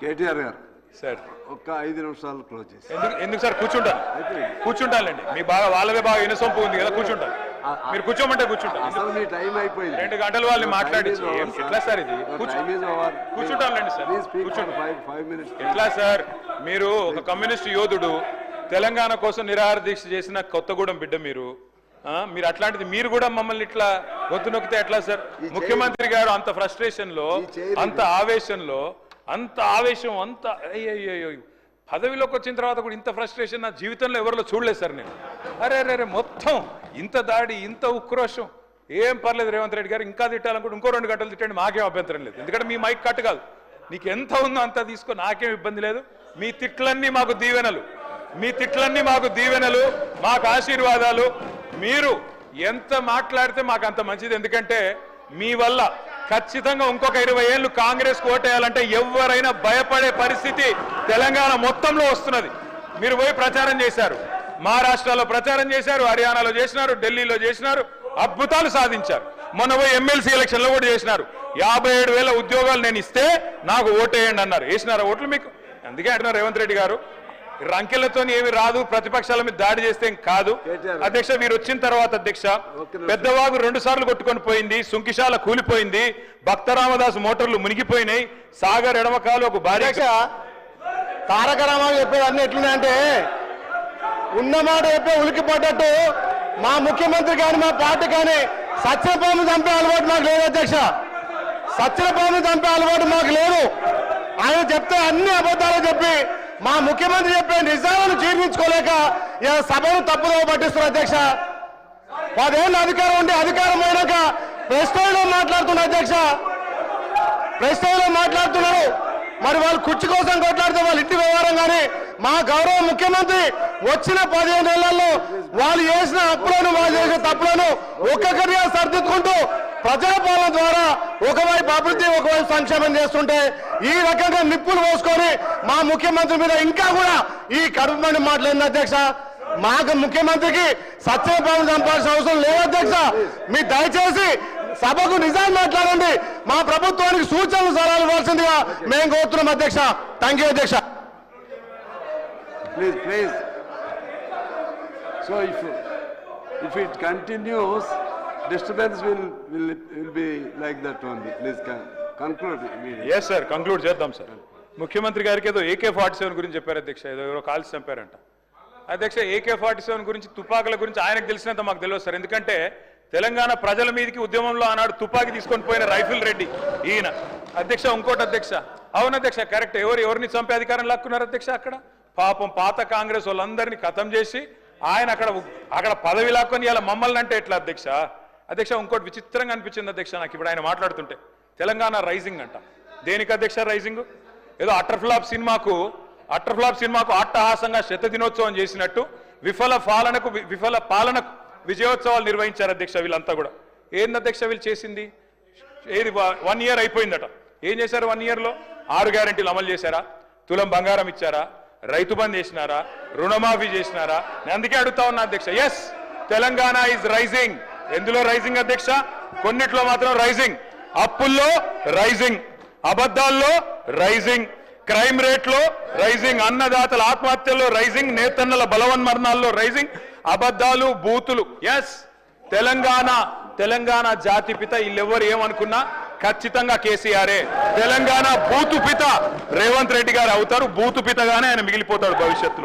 కేటీఆర్ గారు సార్. ఒక్క ఐదు నిమిషాలు క్లోజ్ చేసి. ఎందుకు ఎందుకు సార్? కూర్చుంటాను అయిపోయింది. కూర్చుంటానండి మీ బాగా వాళ్ళదే బాగా ఇనసొంపు ఉంది కదా కూర్చుంటాను మీరు కూర్చోమంటే కూర్చుంటాను అసలు మీ టైం అయిపోయింది. రెండు గంటలు వాళ్ళని మాట్లాడించి ఏం- ఎట్లా సార్ ఇది? కూర్చో కూర్చుంటానులేండి సార్. మినిట్స్ ఎట్లా సార్? మీరు ఒక కమ్యూనిస్ట్ యోధుడు తెలంగాణ కోసం నిరాహార దీక్ష చేసిన కొత్తగూడెం బిడ్డ మీరు. మీరు అట్లాంటిది మీరు కూడా మమ్మల్ని ఇట్లా గొంతు నొక్కితే ఎట్లా సార్? ముఖ్యమంత్రి గారు అంత ఫ్రస్ట్రేషన్లో అంత ఆవేశంలో అంత ఆవేశం అంత అయ్యో పదవిలోకి వచ్చిన తర్వాత కూడా ఇంత ఫ్రస్ట్రేషన్ నా జీవితంలో ఎవరిలో చూడలేదు సార్ నేను. అరే అరే అరే మొత్తం ఇంత దాడి ఇంత ఉక్రోషం. ఏం పర్లేదు రేవంత్ రెడ్డి గారు ఇంకా తిట్టాలనుకుంటే ఇంకో రెండు గంటలు తిట్టండి మాకేం అభ్యంతరం లేదు. ఎందుకంటే మీ మైక్ కట్ కాదు. నీకు ఎంత ఉందో అంత తీసుకో నాకేం ఇబ్బంది లేదు. మీ తిట్లన్నీ మాకు దీవెనలు. మీ తిట్లన్నీ మాకు దీవెనలు మాకు ఆశీర్వాదాలు. మీరు ఎంత మాట్లాడితే మాకు అంత మంచిది. ఎందుకంటే మీ వల్ల ఖచ్చితంగా ఇంకొక ఇరవై ఏళ్ళు కాంగ్రెస్ ఓటేయాలంటే ఎవరైనా భయపడే పరిస్థితి తెలంగాణ మొత్తంలో వస్తున్నది. మీరు పోయి ప్రచారం చేశారు. మహారాష్ట్రలో ప్రచారం చేశారు హర్యానాలో చేసినారు ఢిల్లీలో చేసినారు అద్భుతాలు సాధించారు. మొన్న పోయి ఎమ్మెల్సీ ఎలక్షన్లో కూడా చేసినారు. యాభై ఏడు వేల ఉద్యోగాలు నేను ఇస్తే నాకు ఓటేయండి అన్నారు. వేసినారా ఓట్లు మీకు? అందుకే అంటున్నారు రేవంత్ రెడ్డి గారు. రంకెలతో ఏమి రాదు ప్రతిపక్షాల మీద దాడి చేస్తే కాదు. అధ్యక్ష మీరు వచ్చిన తర్వాత అధ్యక్ష. పెద్దవాగు రెండు సార్లు కొట్టుకొని పోయింది సుంకిశాల కూలిపోయింది భక్తరామదాస్ మోటార్లు మునిగిపోయినాయి సాగర్ ఎడమకాలు ఒక భార్య అధ్యక్ష తారక రామారావు చెప్పేది అన్ని ఎట్లున్నాయంటే ఉన్నమాట చెప్పే ఉలికి పడ్డట్టు మా ముఖ్యమంత్రి కానీ మా పార్టీ కానీ సత్యపాము చంపే అలవాటు మాకు లేదు అధ్యక్ష సత్యపాము చంపే అలవాటు మాకు లేదు ఆయన చెప్తే అన్ని అబద్ధాలు చెప్పి మా ముఖ్యమంత్రి చెప్పే నిజాలను జీర్ణించుకోలేక సభను తప్పుదో పట్టిస్తున్నారు అధ్యక్ష. పదేళ్ళు అధికారం ఉంటే అధికారం పోయినాక ప్రెస్టైల్లో మాట్లాడుతున్న అధ్యక్ష. ప్రశ్నలో మాట్లాడుతున్నారు. మరి వాళ్ళు కుర్చీ కోసం కొట్లాడితే వాళ్ళ ఇంటి వ్యవహారం కానీ మా గౌరవ ముఖ్యమంత్రి వచ్చిన పదిహేను నెలల్లో వాళ్ళు చేసిన అప్పులను వాళ్ళు చేసిన తప్పులను ఒక్కొక్కరిగా సర్దిద్దుకుంటూ ప్రజాపాలన ద్వారా ఒకవైపు అభివృద్ధి ఒకవైపు సంక్షేమం చేస్తుంటే ఈ రకంగా నిప్పులు పోసుకొని మా ముఖ్యమంత్రి మీద ఇంకా కూడా ఈ కడుపు మండి మాట్లాడింది అధ్యక్ష? మాకు ముఖ్యమంత్రికి సత్యపాలన చంపాల్సిన అవసరం లేదు అధ్యక్ష. మీ దయచేసి సభకు నిజాలు మాట్లాడండి. మా ప్రభుత్వానికి సూచనలు సలహాలు ఇవ్వాల్సిందిగా మేము కోరుతున్నాం అధ్యక్ష. థ్యాంక్ యూ అధ్యక్ష. Please please so if if it continues disturbance will will will be like that only please conclude yes sir conclude చేద్దాం సార్ ముఖ్యమంత్రి గారికి ఏదో ఏకే ఫార్టీ సెవెన్ గురించి చెప్పారు అధ్యక్ష. ఏదో ఎవరో కాల్చి చంపారంట. అధ్యక్ష ఏకే ఫార్టీ సెవెన్ గురించి తుపాకుల గురించి ఆయనకు తెలిసినంత మాకు తెలియదు సార్ ఎందుకంటే తెలంగాణ ప్రజల మీదకి ఉద్యమంలో ఆనాడు తుపాకి తీసుకొని పోయిన రైఫిల్ రెడ్డి ఈయన. అధ్యక్ష ఇంకోటి అధ్యక్ష. అవును అధ్యక్ష కరెక్ట్. ఎవరు ఎవరిని చంపే అధికారం లాక్కున్నారు అధ్యక్ష అక్కడ? పాపం పాత కాంగ్రెస్ వాళ్ళందరినీ ఖతం చేసి ఆయన అక్కడ అక్కడ పదవి లాక్కొని ఇలా మమ్మల్ని అంటే ఎట్లా అధ్యక్ష? అధ్యక్ష ఇంకోటి విచిత్రంగా అనిపించింది అధ్యక్ష నాకు ఇప్పుడు ఆయన మాట్లాడుతుంటే. తెలంగాణ రైజింగ్ అంట. దేనికి అధ్యక్ష రైజింగ్? ఏదో అటర్ఫ్లాప్ సినిమాకు అటర్ఫ్లాప్ సినిమాకు అట్టహాసంగా శత దినోత్సవం చేసినట్టు విఫల పాలనకు విఫల పాలనకు విజయోత్సవాలు నిర్వహించారు అధ్యక్ష వీళ్ళంతా కూడా. ఏంది అధ్యక్ష వీళ్ళు చేసింది? ఏది వన్ ఇయర్ అయిపోయిందట. ఏం చేశారు వన్ ఇయర్లో? ఆరు గ్యారెంటీలు అమలు చేశారా? తులం బంగారం ఇచ్చారా? రైతు బంద్ చేసినారా రుణమాఫీ చేసినారా? నేను అందుకే అడుగుతా ఉన్నా అధ్యక్ష. ఎస్ తెలంగాణ ఈజ్ రైజింగ్ ఎందులో రైజింగ్ అధ్యక్ష? కొన్నిట్లో మాత్రం రైజింగ్ అప్పుల్లో రైజింగ్ అబద్ధాల్లో రైజింగ్ క్రైమ్ రేట్లో రైజింగ్ అన్నదాతల ఆత్మహత్యల్లో రైజింగ్ నేతన్నల బలవన్మరణాల్లో రైజింగ్ అబద్ధాలు బూతులు. ఎస్ తెలంగాణ తెలంగాణ జాతి పిత వీళ్ళెవ్వరు ఏమనుకున్నా ఖచ్చితంగా కేసీఆరే. తెలంగాణ బూతు పిత రేవంత్ రెడ్డి గారు అవుతారు బూతు పితగానే ఆయన మిగిలిపోతాడు భవిష్యత్తులో.